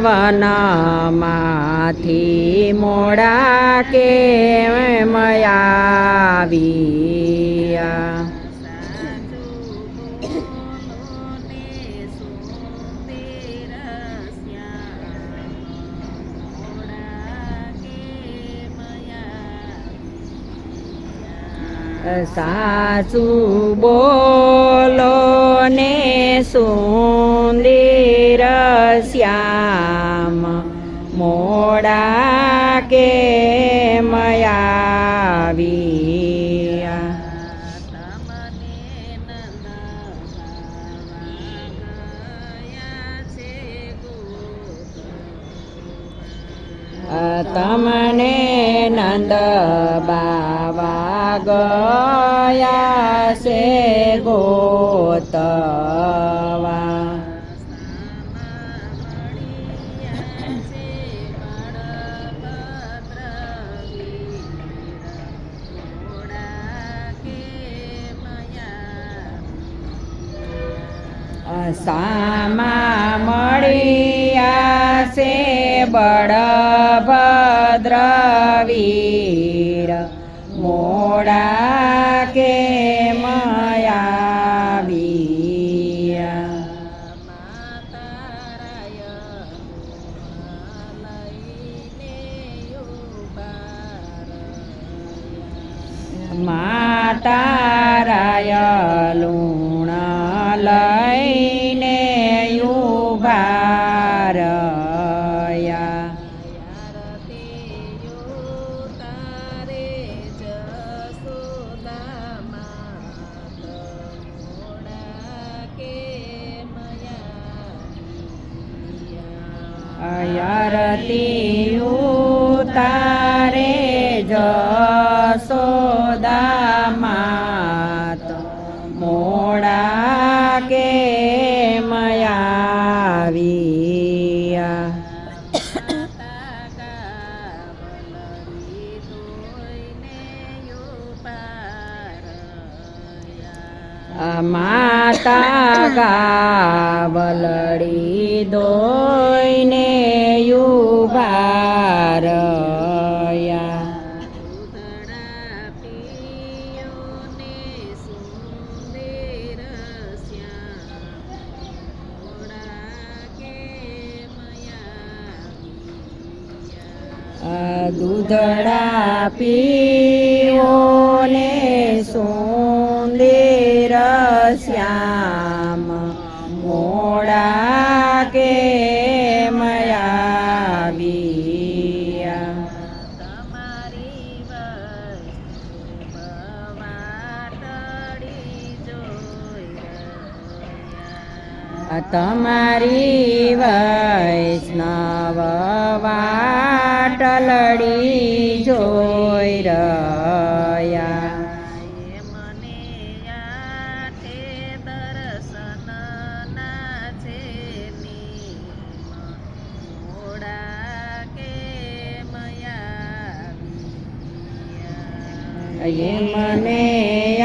વનમાંથી મોડા કે મયાવિયા. સાચું બોલો ને સુંદર શ્યામ. મોડા કે મયાવી તમને નંદ બાવા ગયા છે ગોતવા સામા મળ્યા છે બળભદ્ર મોડા કે મયાવિયા. માતા લુણ અયરતી ઉતારે જસોદા માત મોડા કે મયાવિયા માતા ગાવલડી દોઈને દૂધડા પીઓ ને સુંદર શ્યામ. મોડા કે તમારી વૈષ્ણવ વાટલડી જોઈ રહ્યા. એ મને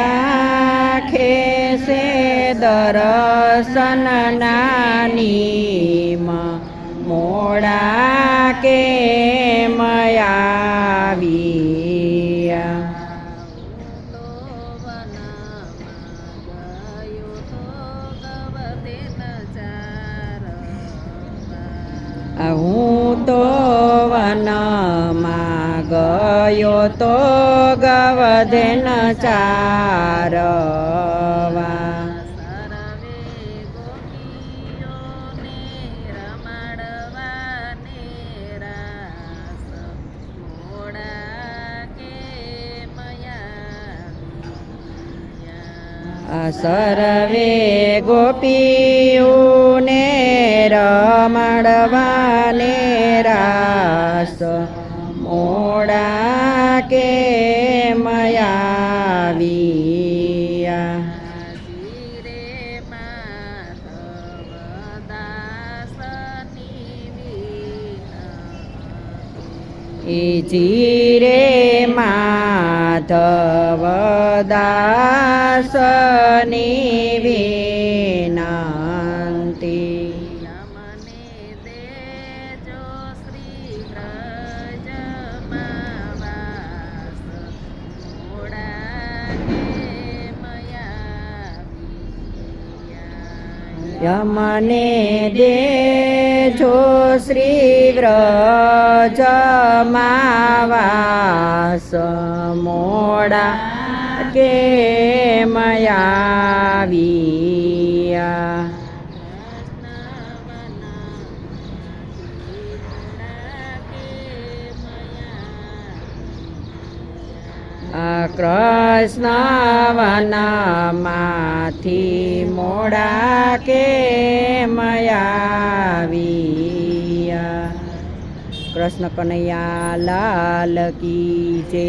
આખે છે દર્શન નાની મોડા કે તો વનમાં ગયો તો ગવધન ચારવા. સર્વે ગોપીઓને રમણવાને રાસ મોડા કે મયાવિયા એ જીરે માધવ દાસની વિનંતી યમને દેજો શ્રી વ્રજમાવાસ મોડા કે મયાવિયા આ કૃષ્ણ વનમાંથી મોડા કે મયાવી કૃષ્ણ કનૈયા લાલ કી જય.